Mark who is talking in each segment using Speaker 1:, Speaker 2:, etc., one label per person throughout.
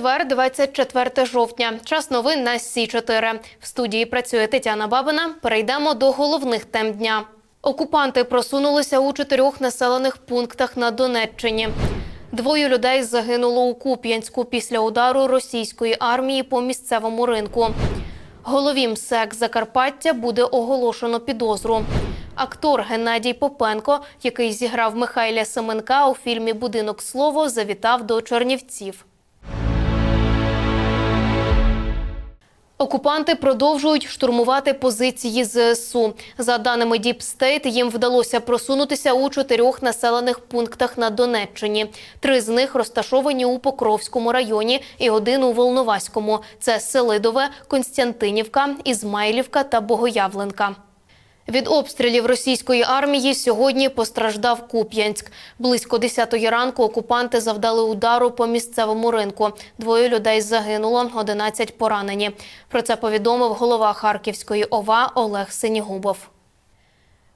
Speaker 1: Четвер, 24 жовтня. Час новин на Сі 4 В студії працює Тетяна Бабина. Перейдемо до головних тем дня. Окупанти просунулися у чотирьох населених пунктах на Донеччині. Двоє людей загинуло у Куп'янську після удару російської армії по місцевому ринку. Голові МСЕК Закарпаття буде оголошено підозру. Актор Геннадій Попенко, який зіграв Михайля Семенка у фільмі Будинок слово, завітав до Чернівців. Окупанти продовжують штурмувати позиції ЗСУ. За даними State, їм вдалося просунутися у чотирьох населених пунктах на Донеччині. Три з них розташовані у Покровському районі і один у Волноваському. Це Селидове, Константинівка, Ізмайлівка та Богоявленка. Від обстрілів російської армії сьогодні постраждав Куп'янськ. Близько 10-ї ранку окупанти завдали удару по місцевому ринку. Двоє людей загинуло, 11 поранені. Про це повідомив голова Харківської ОВА Олег Синігубов.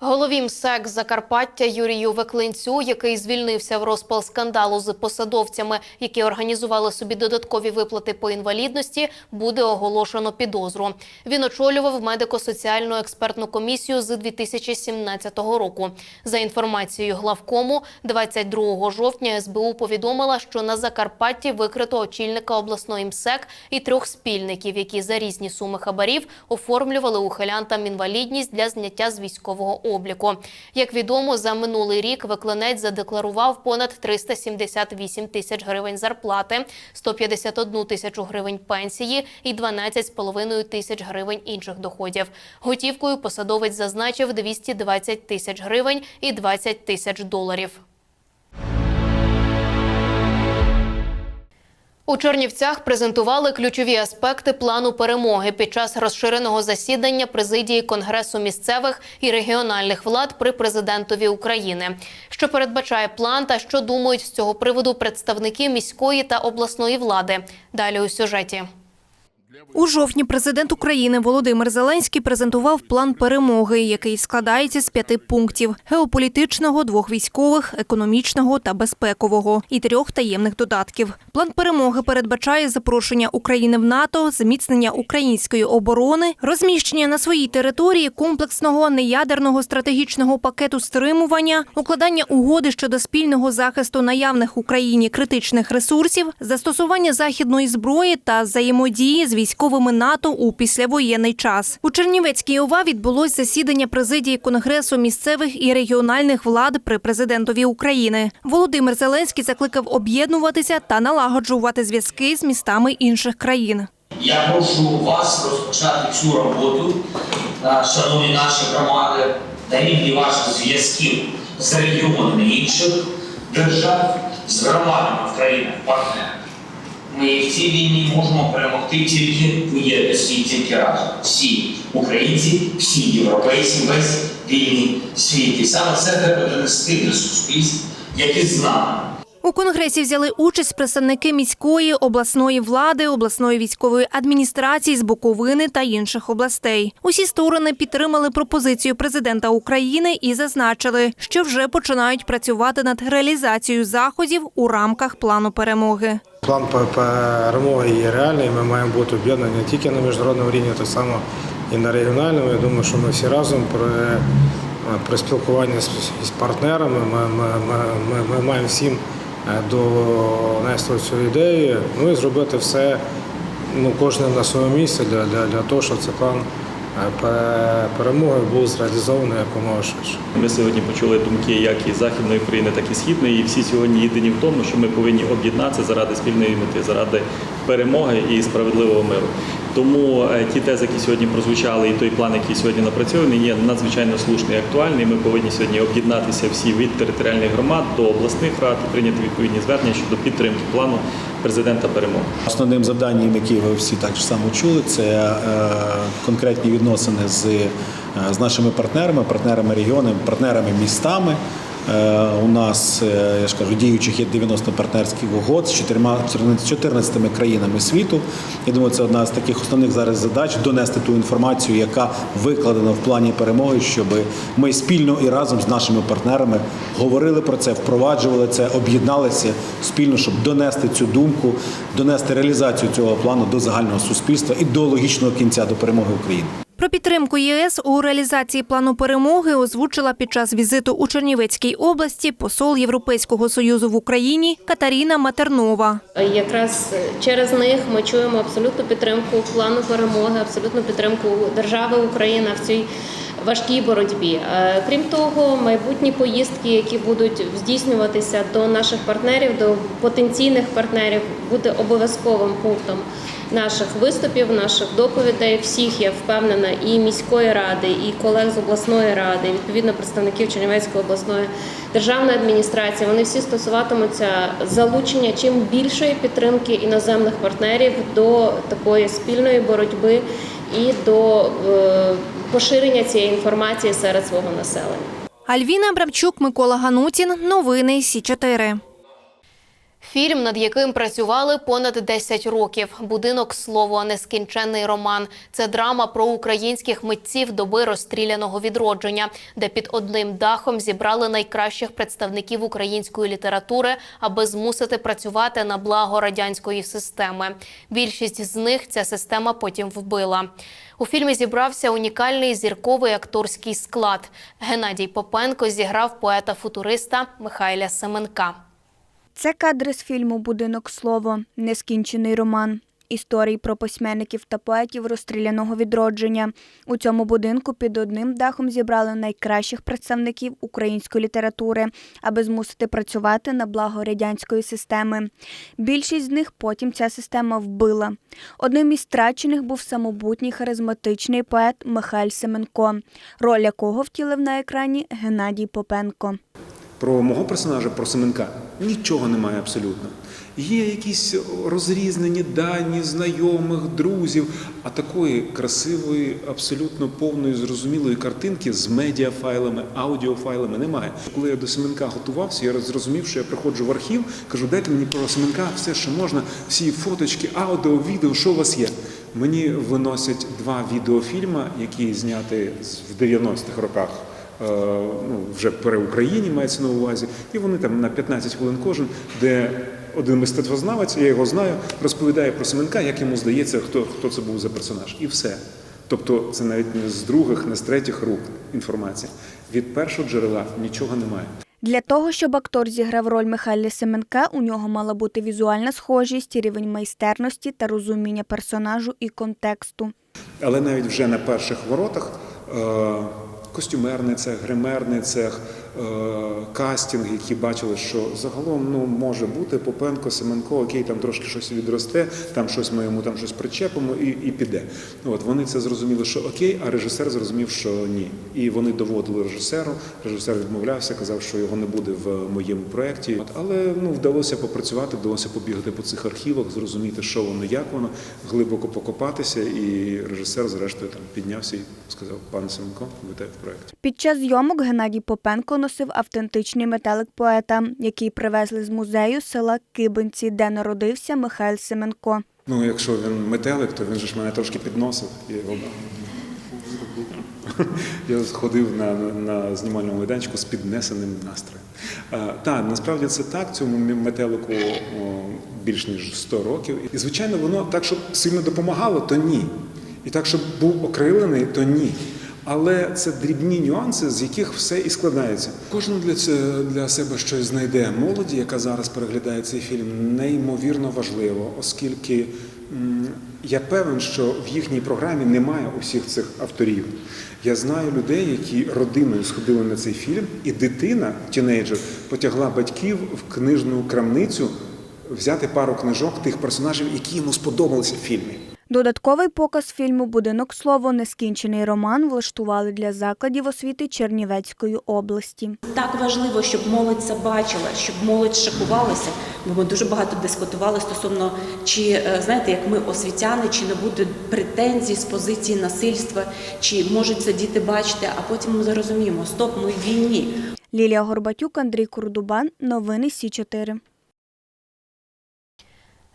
Speaker 1: Голові МСЕК Закарпаття Юрію Веклинцю, який звільнився в розпал скандалу з посадовцями, які організували собі додаткові виплати по інвалідності, буде оголошено підозру. Він очолював медико-соціальну експертну комісію з 2017 року. За інформацією главкому, 22 жовтня СБУ повідомила, що на Закарпатті викрито очільника обласної МСЕК і трьох спільників, які за різні суми хабарів оформлювали ухилянтам інвалідність для зняття з військового обліку. Як відомо, за минулий рік виклинець задекларував понад 378 тисяч гривень зарплати, 151 тисячу гривень пенсії і 12,5 тисяч гривень інших доходів. Готівкою посадовець зазначив 220 тисяч гривень і 20 тисяч доларів. У Чернівцях презентували ключові аспекти плану перемоги під час розширеного засідання президії Конгресу місцевих і регіональних влад при президентові України. Що передбачає план та що думають з цього приводу представники міської та обласної влади. Далі у сюжеті.
Speaker 2: У жовтні президент України Володимир Зеленський презентував план перемоги, який складається з п'яти пунктів: геополітичного, двох військових, економічного та безпекового і трьох таємних додатків. План перемоги передбачає запрошення України в НАТО, зміцнення української оборони, розміщення на своїй території комплексного неядерного стратегічного пакету стримування, укладання угоди щодо спільного захисту наявних Україні критичних ресурсів, застосування західної зброї та взаємодії з військовими НАТО у післявоєнний час. У Чернівецькій ОВА відбулось засідання президії Конгресу місцевих і регіональних влад при президентові України. Володимир Зеленський закликав об'єднуватися та налагоджувати зв'язки з містами інших країн.
Speaker 3: Я прошу вас розпочати цю роботу, е, шановні наші громади, на рівні ваших зв'язків з регіонами інших держав, з громадами в країнах партнерів. Ми в цій війні можемо перемогти тільки у єдності, тільки разом. Всі українці, всі європейці, весь вільний світ. І саме це треба донести до суспільств, які з нами.
Speaker 2: У конгресі взяли участь представники міської, обласної влади, обласної військової адміністрації з Буковини та інших областей. Усі сторони підтримали пропозицію президента України і зазначили, що вже починають працювати над реалізацією заходів у рамках плану перемоги.
Speaker 4: План перемоги є реальний. Ми маємо бути об'єднані не тільки на міжнародному рівні, так само і на регіональному. Я думаю, що ми всі разом при, при спілкуванні з, партнерами ми, ми, ми, ми, ми маємо всім е, донести цю ідею, ну і зробити все, ну, кожен на своєму місці для, для, для того, щоб цей план е, перемоги був зреалізований якомога швидше.
Speaker 5: Ми сьогодні почули думки як і західної України, так і східної. І всі сьогодні єдині в тому, що ми повинні об'єднатися заради спільної мети, заради перемоги і справедливого миру. Тому е, ті тези, які сьогодні прозвучали, і той план, який сьогодні напрацьований, є надзвичайно слушний і актуальний. Ми повинні сьогодні об'єднатися всі від територіальних громад до обласних рад і прийняти відповідні звернення щодо підтримки плану президента перемоги.
Speaker 6: Основним завданням, яке ви всі так само чули, це е, конкретні відносини з, е, з нашими партнерами, партнерами регіонами, партнерами містами. Е, У нас, е, я ж кажу, діючих є 90 партнерських угод з 14 14 країнами світу. Я думаю, це одна з таких основних зараз задач донести ту інформацію, яка викладена в плані перемоги, щоб ми спільно і разом з нашими партнерами говорили про це, впроваджували це, об'єдналися спільно, щоб донести цю думку, донести реалізацію цього плану до загального суспільства і до логічного кінця до перемоги України.
Speaker 2: Про підтримку ЄС у реалізації плану перемоги озвучила під час візиту у Чернівецькій області посол Європейського союзу в Україні Катаріна Матернова.
Speaker 7: Якраз через них ми чуємо абсолютну підтримку плану перемоги, абсолютну підтримку держави Україна в цій важкій боротьбі. Е, Крім того, майбутні поїздки, які будуть здійснюватися до наших партнерів, до потенційних партнерів, буде обов'язковим пунктом наших виступів, наших доповідей. Всіх я впевнена, і міської ради, і колег з обласної ради, і, відповідно представників Чернівецької обласної державної адміністрації. Вони всі стосуватимуться залучення чим більшої підтримки іноземних партнерів до такої спільної боротьби і до е, поширення цієї інформації серед свого населення.
Speaker 2: Альвіна Абрамчук, Микола Ганутін. Новини Сі 4
Speaker 1: Фільм, над яким працювали понад 10 років. Будинок слово нескінченний роман. Це драма про українських митців доби розстріляного відродження, де під одним дахом зібрали найкращих представників української літератури, аби змусити працювати на благо радянської системи. Більшість з них ця система потім вбила. У фільмі зібрався унікальний зірковий акторський склад. Геннадій Попенко зіграв поета-футуриста Михайля Семенка.
Speaker 8: Це кадри з фільму Будинок слово нескінчений роман. Історії про письменників та поетів розстріляного відродження. У цьому будинку під одним дахом зібрали найкращих представників української літератури, аби змусити працювати на благо радянської системи. Більшість з них потім ця система вбила. Одним із страчених був самобутній харизматичний поет Михайль Семенко, роль якого втілив на екрані Геннадій Попенко.
Speaker 9: Про мого персонажа, про Семенка, нічого немає абсолютно. Є якісь розрізнені дані знайомих, друзів, а такої красивої, абсолютно повної, зрозумілої картинки з медіафайлами, аудіофайлами немає. Коли я до Семенка готувався, я зрозумів, що я приходжу в архів, кажу, дайте мені про Семенка все, що можна, всі фоточки, аудіо, відео, що у вас є. Мені виносять два відеофільми, які зняті в 90-х роках ну, вже при Україні мається на увазі, і вони там на 15 хвилин кожен, де один мистецтвознавець, я його знаю, розповідає про Семенка, як йому здається, хто, хто це був за персонаж. І все. Тобто це навіть не з других, не з третіх рук інформація. Від першого джерела нічого немає.
Speaker 8: Для того, щоб актор зіграв роль Михайля Семенка, у нього мала бути візуальна схожість, рівень майстерності та розуміння персонажу і контексту.
Speaker 9: Але навіть вже на перших воротах е, костюмерний цех, гримерний цех, е, кастинг, які бачили, що загалом ну, може бути Попенко, Семенко, окей, там трошки щось відросте, там щось ми йому там щось причепимо і, і піде. От, вони це зрозуміли, що окей, а режисер зрозумів, що ні. І вони доводили режисеру. Режисер відмовлявся, казав, що його не буде в моєму проєкті. Але ну, вдалося попрацювати, вдалося побігати по цих архівах, зрозуміти, що воно, як воно, глибоко покопатися. І режисер, зрештою, там піднявся і сказав: пане Семенко, ви в проєкті.
Speaker 8: Під час зйомок Геннадій Попенко носив автентичний метелик поета, який привезли з музею села Кибинці, де народився Михайль Семенко.
Speaker 9: Ну, якщо він метелик, то він ж мене трошки підносив. Я ходив на, на знімальному майданчику з піднесеним настроєм. А, так, насправді це так. Цьому метелику більш ніж 100 років. І звичайно, воно так, щоб сильно допомагало, то ні. І так, щоб був окрилений, то ні. Але це дрібні нюанси, з яких все і складається. Кожен для для себе щось знайде. Молоді, яка зараз переглядає цей фільм, неймовірно важливо, оскільки я певен, що в їхній програмі немає усіх цих авторів. Я знаю людей, які родиною сходили на цей фільм, і дитина, тінейджер, потягла батьків в книжну крамницю взяти пару книжок тих персонажів, які йому сподобалися в фільмі.
Speaker 8: Додатковий показ фільму Будинок слово нескінчений роман влаштували для закладів освіти Чернівецької області.
Speaker 10: Так важливо, щоб молодь це бачила, щоб молодь шокувалася. Бо ми дуже багато дискутували стосовно, чи е, знаєте, як ми освітяни, чи не буде претензій з позиції насильства, чи можуть це діти бачити, а потім ми зрозуміємо, стоп, ми в війні.
Speaker 8: Лілія Горбатюк, Андрій Курдубан. Новини Сі 4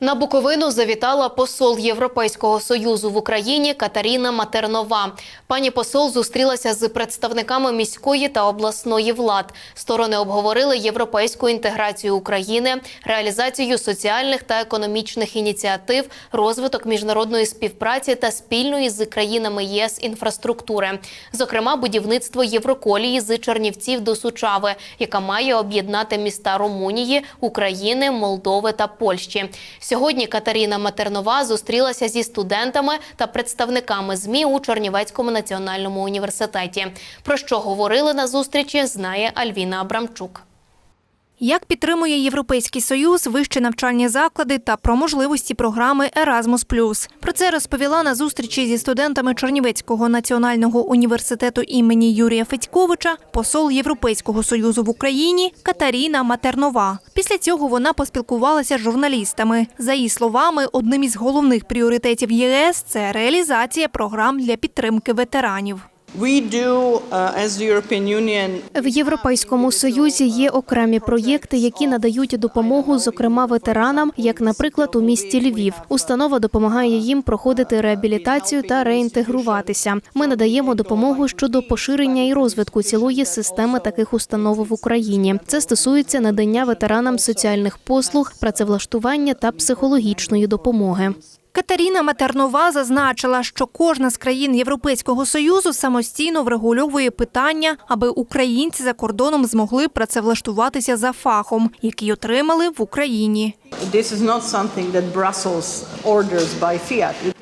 Speaker 1: На Буковину завітала посол Європейського союзу в Україні Катаріна Матернова. Пані посол зустрілася з представниками міської та обласної влад. Сторони обговорили європейську інтеграцію України, реалізацію соціальних та економічних ініціатив, розвиток міжнародної співпраці та спільної з країнами ЄС інфраструктури, зокрема будівництво Євроколії з Чернівців до Сучави, яка має об'єднати міста Румунії, України, Молдови та Польщі. Сьогодні Катерина Матернова зустрілася зі студентами та представниками ЗМІ у Чернівецькому національному університеті. Про що говорили на зустрічі, знає Альвіна Абрамчук.
Speaker 2: Як підтримує Європейський Союз вищі навчальні заклади та про можливості програми Erasmus+. Про це розповіла на зустрічі зі студентами Чернівецького національного університету імені Юрія Федьковича посол Європейського Союзу в Україні Катаріна Матернова. Після цього вона поспілкувалася з журналістами. За її словами, одним із головних пріоритетів ЄС це реалізація програм для підтримки ветеранів.
Speaker 11: Uh,
Speaker 12: В Європейському Союзі є окремі проєкти, які надають допомогу, зокрема ветеранам, як, наприклад, у місті Львів. Установа допомагає їм проходити реабілітацію та реінтегруватися. Ми надаємо допомогу щодо поширення і розвитку цілої системи таких установ в Україні. Це стосується надання ветеранам соціальних послуг, працевлаштування та психологічної допомоги.
Speaker 2: Катаріна Матернова зазначила, що кожна з країн Європейського союзу самостійно врегульовує питання, аби українці за кордоном змогли працевлаштуватися за фахом, який отримали в Україні.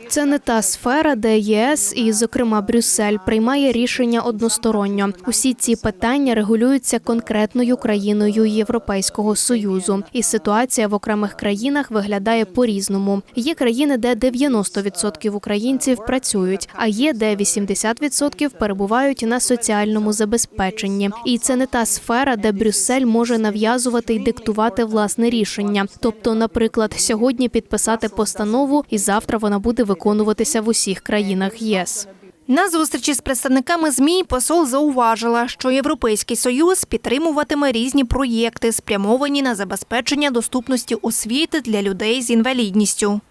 Speaker 12: Це не та сфера, де ЄС і, зокрема, Брюссель приймає рішення односторонньо. Усі ці питання регулюються конкретною країною Європейського союзу, і ситуація в окремих країнах виглядає по-різному. Є країни, де 90% українців працюють, а є де 80% перебувають на соціальному забезпеченні. І це не та сфера, де Брюссель може нав'язувати й диктувати власне рішення. Тобто, наприклад, сьогодні підписати постанову, і завтра вона буде виконуватися в усіх країнах ЄС.
Speaker 2: На зустрічі з представниками ЗМІ посол зауважила, що Європейський Союз підтримуватиме різні проєкти, спрямовані на забезпечення доступності освіти для людей з інвалідністю.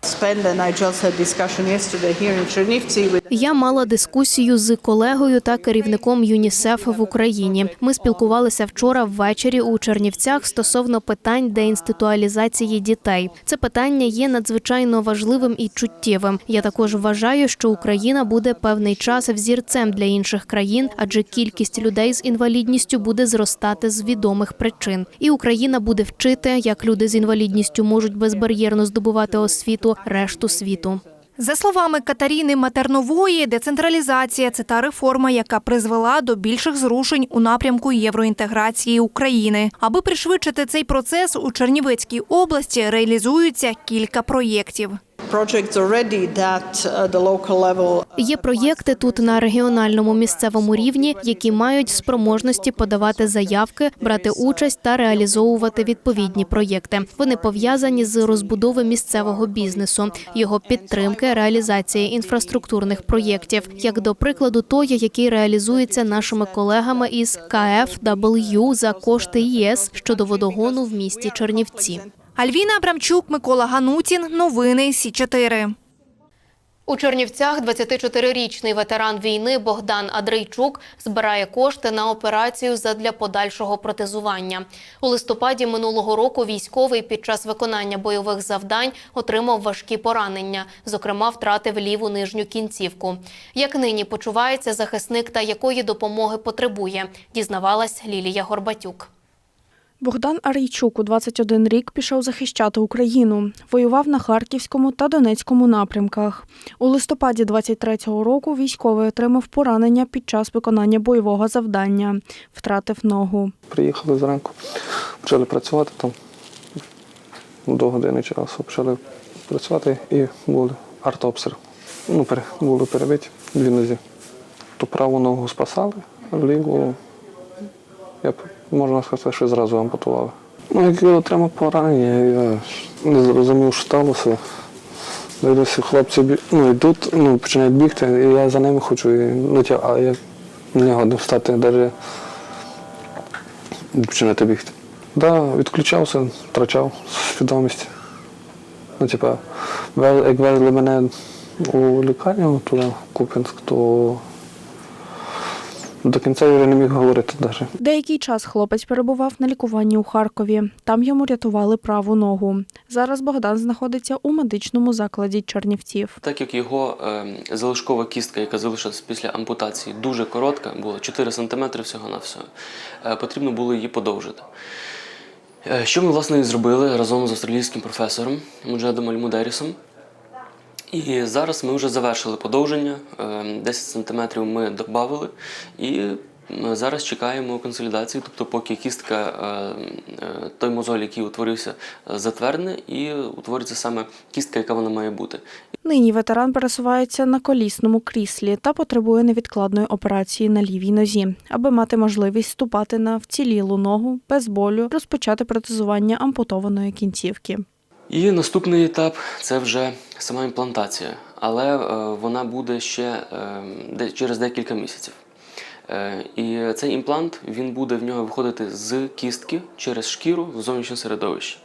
Speaker 12: Я мала дискусію з колегою та керівником ЮНІСЕФ в Україні. Ми спілкувалися вчора ввечері у Чернівцях стосовно питань деінституалізації дітей. Це питання є надзвичайно важливим і чуттєвим. Я також вважаю, що Україна буде певний час взірцем для інших країн, адже кількість людей з інвалідністю буде зростати з відомих причин. І Україна буде вчити, як люди з інвалідністю можуть безбар'єрно здобувати освіту решту світу.
Speaker 2: За словами Катаріни Матернової, децентралізація це та реформа, яка призвела до більших зрушень у напрямку євроінтеграції України. Аби пришвидшити цей процес, у Чернівецькій області реалізуються кілька проєктів.
Speaker 11: Uh, level
Speaker 12: Є проєкти тут на регіональному місцевому рівні, які мають спроможності подавати заявки, брати участь та реалізовувати відповідні проєкти. Вони пов'язані з розбудови місцевого бізнесу, його підтримки, реалізації інфраструктурних проєктів, як до прикладу, той, який реалізується нашими колегами із KFW за кошти ЄС щодо водогону в місті Чернівці.
Speaker 2: Альвіна Абрамчук, Микола Ганутін. Новини Сі 4
Speaker 1: У Чернівцях 24-річний ветеран війни Богдан Адрейчук збирає кошти на операцію задля подальшого протезування. У листопаді минулого року військовий під час виконання бойових завдань отримав важкі поранення, зокрема втратив ліву нижню кінцівку. Як нині почувається захисник та якої допомоги потребує, дізнавалась Лілія Горбатюк.
Speaker 13: Богдан Арійчук у 21 рік пішов захищати Україну. Воював на Харківському та Донецькому напрямках. У листопаді 23-го року військовий отримав поранення під час виконання бойового завдання. Втратив ногу.
Speaker 14: Приїхали зранку, почали працювати там. До години часу почали працювати і був артобстріл. Ну, були перебиті дві нозі. То праву ногу спасали, а ліву, я можна сказати, що зразу ампутували. Ну, як я отримав поранення, я не зрозумів, що сталося. Дивлюся, хлопці ну, йдуть, ну, починають бігти, і я за ними хочу, і, ну, тя- а я не годен встати навіть починати бігти. Да, відключався, втрачав свідомість. Ну, типа, як везли мене у лікарню туди, в Куп'янськ, то до кінця я вже не міг говорити навіть.
Speaker 13: Деякий час хлопець перебував на лікуванні у Харкові. Там йому рятували праву ногу. Зараз Богдан знаходиться у медичному закладі Чернівців.
Speaker 15: Так як його е, залишкова кістка, яка залишилась після ампутації, дуже коротка, була 4 см всього на всього, е, потрібно було її подовжити. Е, Що ми власне і зробили разом з австралійським професором Муджедом Альмудерісом. І зараз ми вже завершили подовження. е, 10 см ми додали і зараз чекаємо консолідації, тобто поки кістка, е, е, той мозоль, який утворився, е, затвердне, і утвориться саме кістка, яка вона має бути.
Speaker 13: Нині ветеран пересувається на колісному кріслі та потребує невідкладної операції на лівій нозі, аби мати можливість ступати на вцілілу ногу без болю, розпочати протезування ампутованої кінцівки.
Speaker 15: І наступний етап це вже сама імплантація, але е, вона буде ще е, через декілька місяців. Е, І цей імплант він буде в нього виходити з кістки через шкіру в зовнішнє середовище.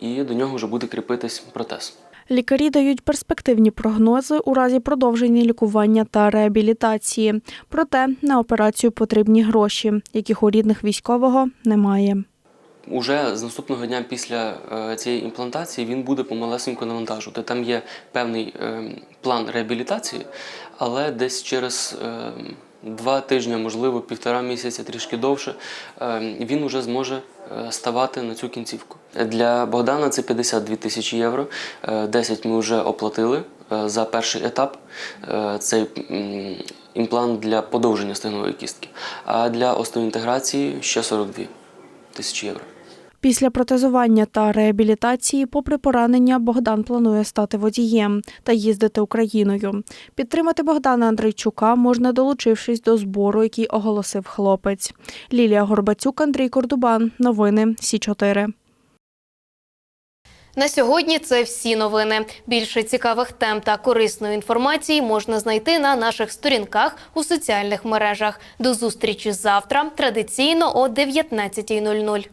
Speaker 15: І до нього вже буде кріпитись протез.
Speaker 13: Лікарі дають перспективні прогнози у разі продовження лікування та реабілітації. Проте на операцію потрібні гроші, яких у рідних військового немає.
Speaker 15: Уже з наступного дня після е, цієї імплантації він буде помалесенько навантажувати. Там є певний е, план реабілітації, але десь через е, два тижні, можливо, півтора місяця, трішки довше, він вже зможе ставати на цю кінцівку. Для Богдана це 52 тисячі євро. Е, 10 ми вже оплатили за перший етап. Цей імплант для подовження стегнової кістки. А для остеоінтеграції ще 42 тисячі євро.
Speaker 13: Після протезування та реабілітації, попри поранення, Богдан планує стати водієм та їздити Україною. Підтримати Богдана Андрейчука можна, долучившись до збору, який оголосив хлопець. Лілія Горбацюк, Андрій Кордубан. Новини Сі 4
Speaker 1: На сьогодні це всі новини. Більше цікавих тем та корисної інформації можна знайти на наших сторінках у соціальних мережах. До зустрічі завтра, традиційно о 19.00.